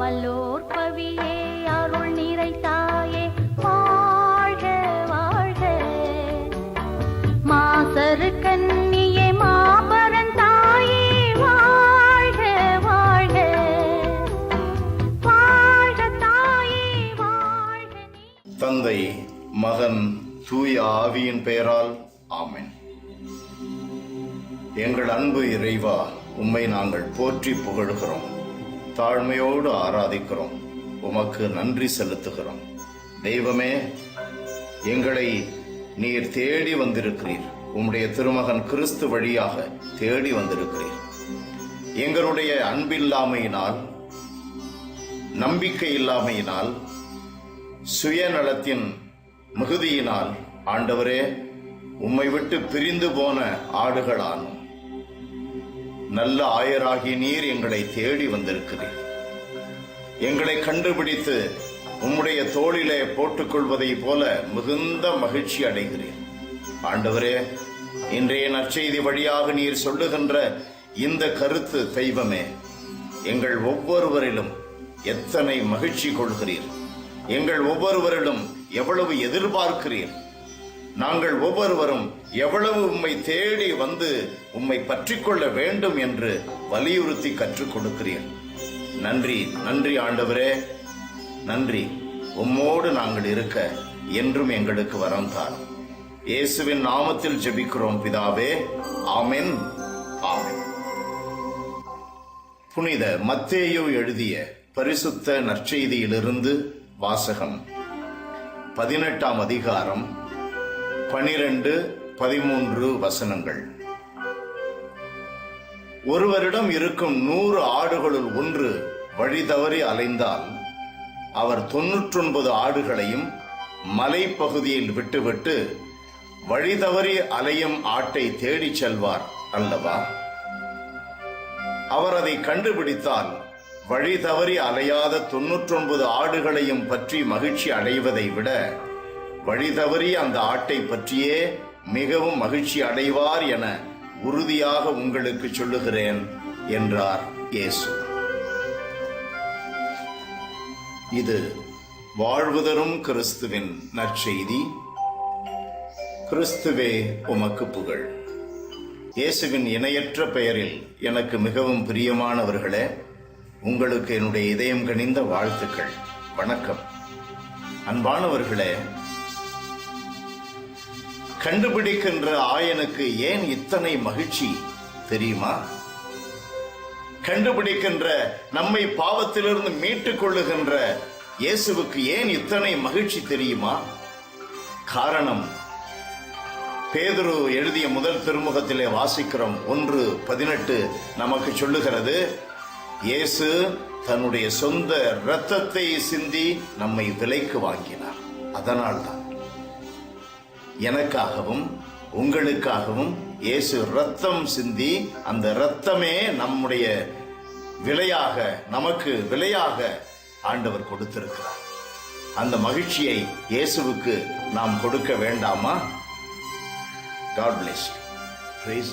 மல்லோர் பவியே அருள் நிறைத்தாயே வாழ்க வாழ்க. மாசரு கன்னியே மாபரன் தாயே. வாழ்க வாழ்க. வாழ்க தாயே வாழ்க தந்தை மகன் தூய ஆவியின் பெயரால் ஆமென். எங்கள் அன்பு இறைவா உம்மை நாங்கள் போற்றி புகழுகிறோம். தாழ்மையோடு ஆராதிக்கிறோம். உமக்கு நன்றி செலுத்துகிறோம். தெய்வமே எங்களை நீர் தேடி வந்திருக்கிறீர். உம்முடைய திருமகன் கிறிஸ்து வழியாக தேடி வந்திருக்கிறீர். எங்களுடைய அன்பில்லாமையினால் நம்பிக்கை இல்லாமையினால் சுயநலத்தின் மிகுதியினால் ஆண்டவரே உம்மை விட்டு பிரிந்து போன ஆடுகளானோம் நல்ல ஆயராகி நீர் எங்களை தேடி வந்திருக்கிறீர் எங்களை கண்டுபிடித்து உம்முடைய தோளிலே போட்டுக்கொள்வதைப் போல மிகுந்த மகிழ்ச்சி அடைகிறீர் ஆண்டவரே இன்றைய நற்செய்தி வழியாக நீர் சொல்லுகின்ற இந்த கருத்து தெய்வமே எங்கள் ஒவ்வொருவரிலும் எத்தனை மகிழ்ச்சி கொள்கிறீர். எங்கள் ஒவ்வொருவரிலும் எவ்வளவு எதிர்பார்க்கிறீர். நாங்கள் ஒவ்வொருவரும் எவ்வளவு உம்மை தேடி வந்து உம்மை பற்றிக்கொள்ள வேண்டும் என்று வலியுறுத்தி கற்றுக் கொடுக்கிறீர். நன்றி நன்றி ஆண்டவரே. நன்றி. உம்மோடு நாங்கள் இருக்க என்றும் எங்களுக்கு வரம் தாரும் இயேசுவின் நாமத்தில் ஜெபிக்கிறோம் பிதாவே. ஆமென். ஆமென். புனித மத்தேயோ எழுதிய பரிசுத்த நற்செய்தியிலிருந்து வாசகம். பதினெட்டாம் அதிகாரம் பனிரெண்டு பதிமூன்று வசனங்கள். ஒருவரிடம் இருக்கும் நூறு ஆடுகளுள் ஒன்று வழி தவறி அலைந்தால் அவர் தொன்னூற்றொன்பது ஆடுகளையும் மலைப்பகுதியில் விட்டுவிட்டு வழி தவறி அலையும் ஆட்டை தேடிச் செல்வார் அல்லவா? அவர் அதை கண்டுபிடித்தால் வழி தவறி அலையாத தொன்னூற்றொன்பது ஆடுகளையும் பற்றி மகிழ்ச்சி அடைவதை விட வழி தவறி அந்த ஆட்டை பற்றியே மிகவும் மகிழ்ச்சி அடைவார் என உறுதியாக உங்களுக்கு சொல்லுகிறேன் என்றார் இயேசு. இது வாழ்வுதரும் கிறிஸ்துவின் நற்செய்தி. கிறிஸ்துவே உமக்கு புகழ். இயேசுவின் இணையற்ற பெயரில் எனக்கு மிகவும் பிரியமானவர்களே உங்களுக்கு என்னுடைய இதயம் கனிந்த வாழ்த்துக்கள். வணக்கம். அன்பானவர்களே கண்டுபிடிக்கின்ற ஆயனுக்கு ஏன் இத்தனை மகிழ்ச்சி தெரியுமா? கண்டுபிடிக்கின்ற நம்மை பாவத்திலிருந்து மீட்டுக் கொள்ளுகின்ற இயேசுவுக்கு ஏன் இத்தனை மகிழ்ச்சி தெரியுமா? காரணம் பேதுரு எழுதிய முதல் திருமுகத்திலே வாசிக்கிறோம். ஒன்று பதினெட்டு நமக்கு சொல்லுகிறது இயேசு தன்னுடைய சொந்த இரத்தத்தை சிந்தி நம்மை விலைக்கு வாங்கினார். அதனால்தான். எனக்காகவும் உங்களுக்காகவும் இயேசு ரத்தம் சிந்தி அந்த ரத்தமே நம்முடைய விலையாக நமக்கு விலையாக ஆண்டவர் கொடுத்திருக்கிறார். அந்த மகிழ்ச்சியை இயேசுவுக்கு நாம் கொடுக்க வேண்டாமா? God place price